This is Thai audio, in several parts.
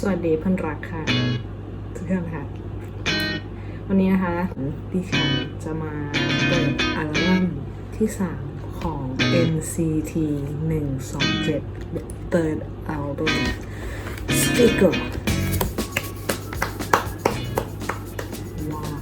สวัสดีเพื่อนรักค่ะทุกท่านค่ะ วันนี้นะคะดิฉันจะมาเปิดอัลบั้มที่3ของ NCT 127 Third Album Sticker ว้าว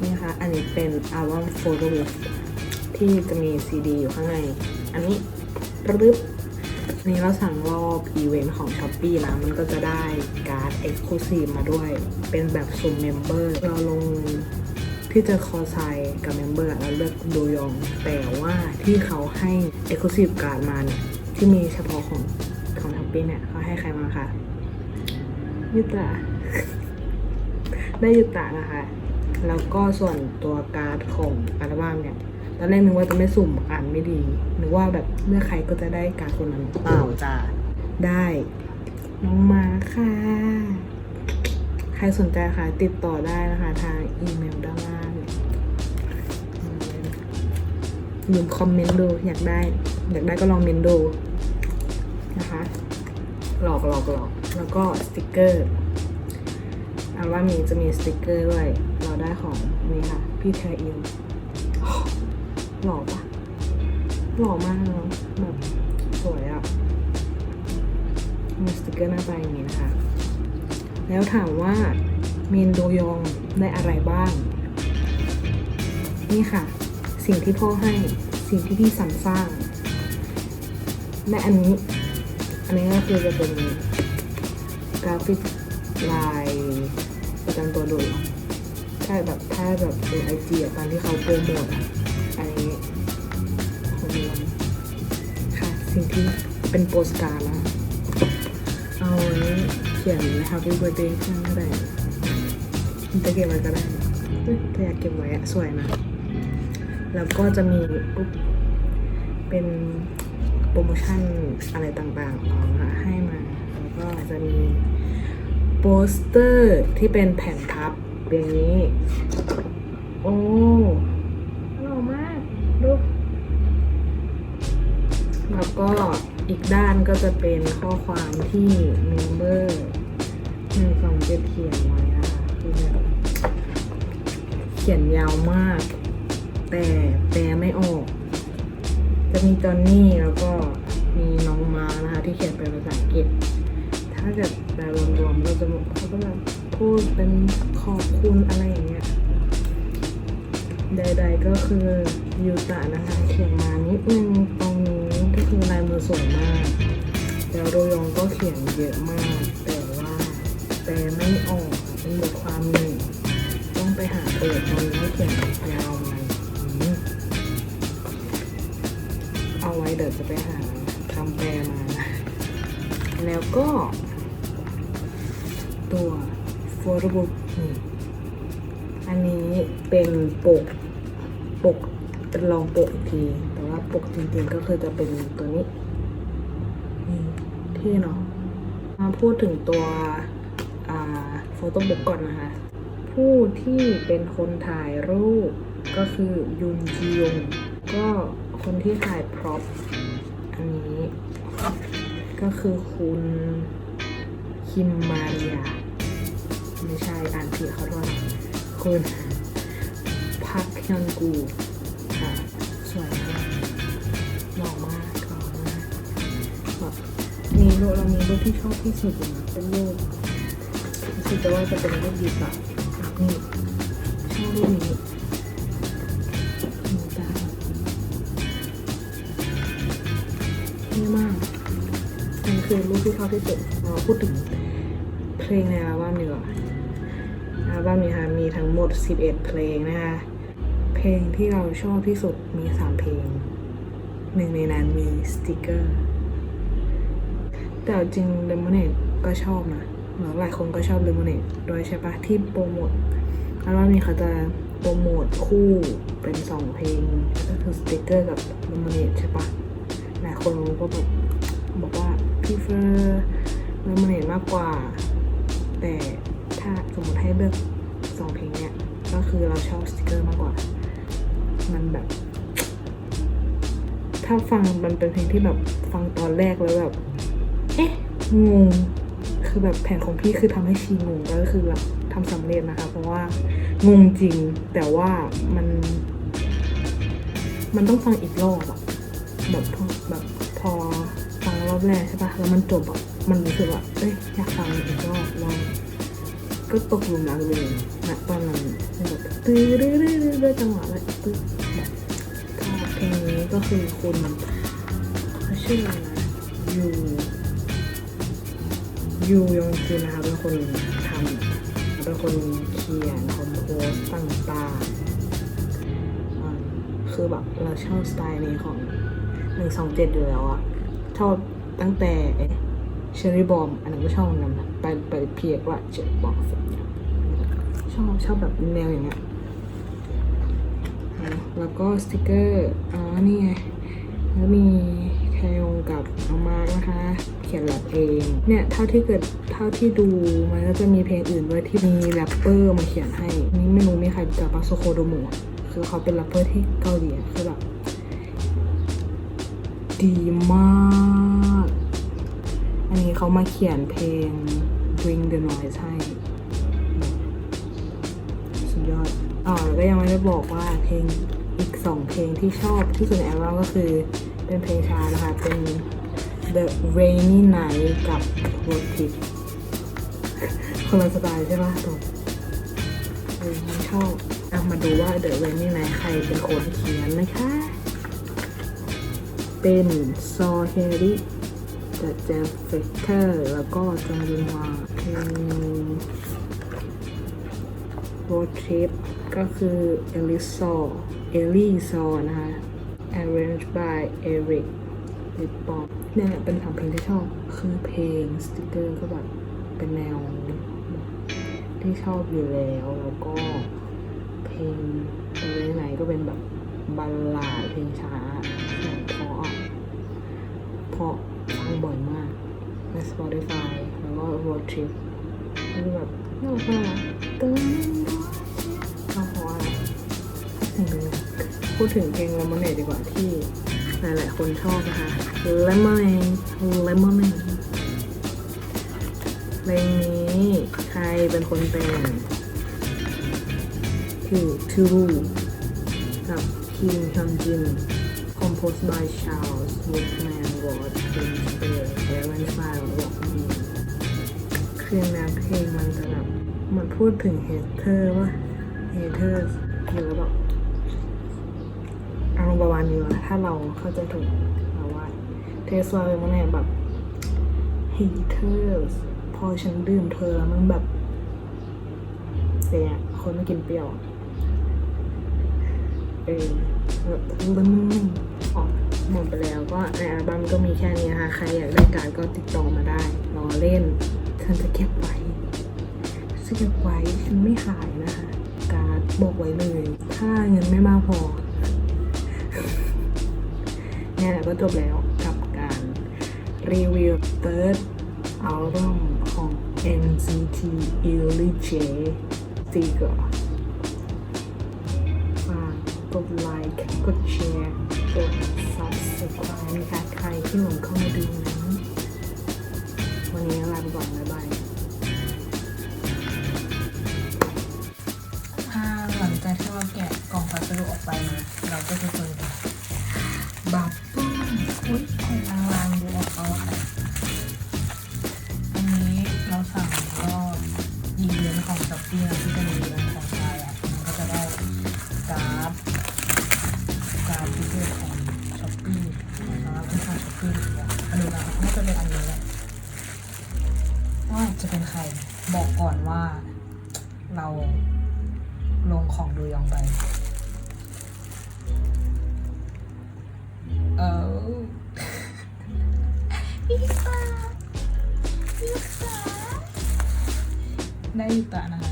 นี่นะคะอันนี้เป็นอัลบั้ม Photo Book ที่จะมีซีดีอยู่ข้างใน อันนี้รึบ นี้เราสั่งรอบอีเวนต์ของ s h อ p e e นะ มันก็จะได้การ์ด Exclusive มาด้วย เป็นแบบสุ่มเมมเบอร์ เราลงที่จะคอไซกับเมมเบอร์เราเลือกดูยอง แต่ว่าที่เขาให้ Exclusive การ์ดมาเนี่ย ที่มีเฉพาะของของ s h อ p e e เนี่ย เขาให้ใครมาคะยุตะได้ยุตะนะคะ แล้วก็ส่วนตัวการ์ดของอัลบั้มเนี่ย ตอนแรกนึกว่าจะไม่สุ่มอ่านไม่ดีนึกว่าแบบเลือกใครก็จะได้การดคนนั้นเปล่าจ้าได้น้องมาค่ะ ใครสนใจค่ะ ติดต่อได้นะคะ ทางอีเมลด้านล่างลืมคอมเมนต์ดูอยากได้ อยากได้ก็ลองเมนต์ดูนะคะ หลอกหลอกหลอกแล้วก็สติกเกอร์อัลบั้มนี้จะมีสติกเกอร์ด้วย เราได้ของนี่ค่ะ พี่แทอิว หล่อปะหล่อมากเนาะแบบสวยอะมีสติกเกอร์หน้าตาอย่างนี้นะคะ แล้วถามว่าเมนโดยองได้อะไรบ้าง นี่ค่ะ สิ่งที่พ่อให้สิ่งที่พี่สรรสร้างและอันนี้ อันนี้ก็คือจะเป็นกราฟิกลายประจำตัวโดย ใช่แบบถ้าแบบเป็นไอจีตอนที่เขาโปรโมทอะ สิ่งที่เป็นโปสการ์ดนะเอาไว้เขียน Happy Birthday เพื่อนก็ได้จะเก็บไว้ก็ได้เอ้ยแต่อยากเก็บไว้อะสวยนะ แล้วก็จะมีปุ๊บเป็นโปรโมชั่นอะไรต่างๆออกมาให้มา แล้วก็จะมีโปสเตอร์ที่เป็นแผ่นพับอย่างนี้ โอ้ ก็อีกด้านก็จะเป็นข้อความที่เมมเบอร์หนึ่งสองเจ็ดเขียนไว้นะคะคือแบบเขียนยาวมาก แต่แปลไม่ออก จะมีจอนนี่แล้วก็มีน้องมานะคะ ที่เขียนเป็นภาษาอังกฤษ ถ้าเกิดแปลรวมๆก็จะเขาก็แบบพูดเป็นขอบคุณอะไรอย่างเงี้ยใดๆก็คือยูตะนะคะ เขียนมานิดนึง คือลายมือสวยมาก แล้วโดยองก็เขียนเยอะมาก แต่ว่าแปลไม่ออกเป็นบทความหนึ่ง ต้องไปหาเปิดตอนนี้เขียนยาวมาอืมเอาไว้เดี๋ยวจะไปหาคำแปลมา แล้วก็ ตัวโฟโต้บุ๊กอันนี้เป็นปกปกเป็นรองปกอีกที ปกจริงๆก็คือจะเป็นตัวนี้นี่เท่เนาะมาพูดถึงตัวอ่าโฟโต้บุ๊กก่อนนะคะ ผู้ที่เป็นคนถ่ายรูปก็คือยุนจียงก็คนที่ถ่ายพร็อพอันนี้ ก็คือคุณคิมมาเรียไม่ใช่อ่านผิดเขาด้วยคุณพักยอนกูค่ะสวยมาก มีรูปเรามีรูปที่ชอบที่สุดเลยนะเป็นรูปรู้สึกจะว่าจะเป็นรูปดีกว่านี่ชอบรูปนี้นี่ตานี่มากมันคือรูปที่ชอบที่สุดเราพูดถึงเพลงในอัลบั้มดีกว่าอัลบั้มนี้ค่ะมีทั้งหมด 11 เพลงนะคะเพลงที่เราชอบที่สุดมี 3 เพลงหนึ่งในนั้นมีสติกเกอร์ แต่จริงเลมอนเนดก็ชอบนะหลายคนก็ชอบเลมอนเนดโดยใช่ปะที่โปรโมทอัลบั้มนี้เขาจะโปรโมทคู่เป็น2เพลงก็คือสติกเกอร์กับเลมอนเนดใช่ปะหลายคนก็แบบบอกว่าพี่เฟอร์เลมอนเนดมากกว่า แต่ถ้าสมมติให้เลือกสองเพลงเนี่ยก็คือเราชอบสติกเกอร์มากกว่า มันแบบ ถ้าฟังมันเป็นเพลงที่แบบฟังตอนแรกแล้วแบบ เอ๊ะงงคือแบบแผนของพี่คือทำให้ชีงงก็คือแบบทำสำเร็จนะคะ เพราะว่างงจริงแต่ว่ามัน มันต้องฟังอีกรอบอะแบบพอแบบพอฟังรอบแรกใช่ปะแล้วมันจบอะมันรู้สึกว่าเอ้ยอยากฟังอีกรอบลองก็ตกหลุมรักเลยนะตอนนั้นแบบตื้อเรื่อยๆเรื่อยๆจังหวะแบบตื้อแบบเพลงนี้ก็คือคุณเขาชื่ออะไรนะยู ยูยองจินนะคะเป็นคนทำเป็นคนเขียนคอมโพสต่างๆคือแบบเราชอบสไตล์นี้ของหนึ่งสองเจ็ดอยู่แล้วอะชอบตั้งแต่เชอรี่บอมอันนั้นก็ชอบเหมือนกันนไปไปเพียกว่าเจ็ดบอมชอบชอบแบบแนวอย่างเงี้ยแล้วก็สติกเกอร์อ๋อนี่ไงแล้วมี แคยงกับน้องมาร์กนะคะ เขียนแรปเอง เนี่ยเท่าที่เกิดเท่าที่ดูมันก็จะมีเพลงอื่นด้วยที่มีแรปเปอร์มาเขียนให้ นี่ไม่รู้มีใครรู้จักปาโซโคโดโมะคือเขาเป็นแรปเปอร์ที่เกาหลีคือแบบดีมาก อันนี้เขามาเขียนเพลง Bring the Noise ให้สุดยอดอ๋อแล้วก็ยังไม่ได้บอกว่าเพลงอีกสองเพลงที่ชอบที่สุดในอัลบั้มก็คือ เป็นเพลงช้านะคะ เป็น The Rainy Night กับ Road Trip คนละสไตล์ใช่ปะตรงเออมันชอบเอามาดูว่าเดอะเวนนี่ไหนใครเป็นคนเขียนนะคะ เป็นซอเฮริกับแจมเฟกเตอร์แล้วก็จงยุนฮวาเป็นโรดทริปก็คือเอลิซอเอลี่ซอนะคะ arranged by Eric ลิปปอมเนี่ยแหละเป็นสามเพลงที่ชอบ คือเพลงสติกเกอร์ก็แบบเป็นแนว ที่ชอบอยู่แล้ว แล้วก็เพลงอะไรไหนก็เป็นแบบบัลลาดเพลงช้าเสียงเพราะเพราะฟังบ่อยมากใน Spotify แล้วก็ Road Trip คือแบบน่ารักน่ากตึ้ง ถึงเพลง Lemonade ดีกว่าที่หลายๆคนชอบนะคะ Lemonade Lemonade เพลงนี้ใครเป็นคนเป็นคือทูรูกับคิมชันจิน composed by Charles Woodman Rod Ginsberg Aaron f i l e และ Rock B คือแนวเพลงมันจะแบบมันพูดถึงเฮเทอร์ว่าเฮเทอร์หรือแบบ ณ์ประมาณนี้วะถ้าเราเข้าใจถูกเราว่าเทสลาเป็นมันเนี่ยแบบ haters พอฉันดื่มเธอแล้วมันแบบเสียคนไม่กินเปรี้ยวเออแบบลืมออกหมดไปแล้วก็ในอัลบั้มก็มีแค่นี้นะคะใครอยากได้การก็ติดต่อมาได้ รอเล่นฉันจะเก็บไว้ฉันจะเก็บไว้ฉันไม่ขายนะคะ การบอกไว้เลย ถ้าเงินไม่มากพอ นี่แหละก็จบแล้วกับการรีวิว third อัลบั้มของ NCT e l i j s t i g e r ฝากกดไลค์กดแชร์กด subscribe นะคะใครที่หลงเข้ามาดูนั้น วันนี้ลาไปก่อนบ๊ายบายถ้าหลังจากที่เราแกะกล่องพัสดุออกไปนะเราก็จะเจอ อุ้ยองทางรางดูออกเขาอะอันนี้เราสั่งก็ยีเวนของช้อปปี้นะที่เป็นยีเวนของชายอะมันก็จะได้การ์ดการ์ดพิเศษของช้อปปี้นะครับเป็นของช้อปปี้เนี่ยอันนี้นะครับน่าจะเป็นอันนี้แหละว่าจะเป็นใครบอกก่อนว่าเราลงของดูยองไป เออพิซซ่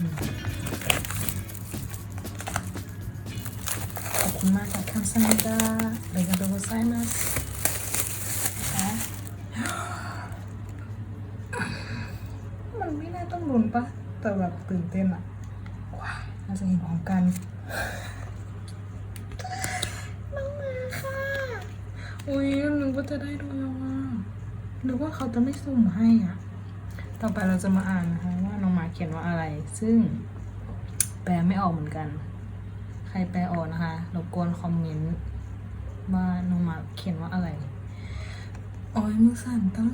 ขอบคุณมากค่ะคำสัญญาเดี๋ยวเราไปไซมัสนะคมันไม่น่าต้องลุ้นปะแต่แบบตื่นเต้นอะว้าน่าจะเห็นของกันน้มาค่ะอุ้ยนึกว่าจะได้ดูยังอะนึกว่าเขาจะไม่สุ่มให้อะ ต่อไปเราจะมาอ่านนะคะว่าน้องหมาเขียนว่าอะไร ซึ่งแปลไม่ออกเหมือนกัน ใครแปลออกนะคะรบกวนคอมเมนต์ว่าน้องหมาเขียนว่าอะไร โอ้ยมือสั่นตั้ง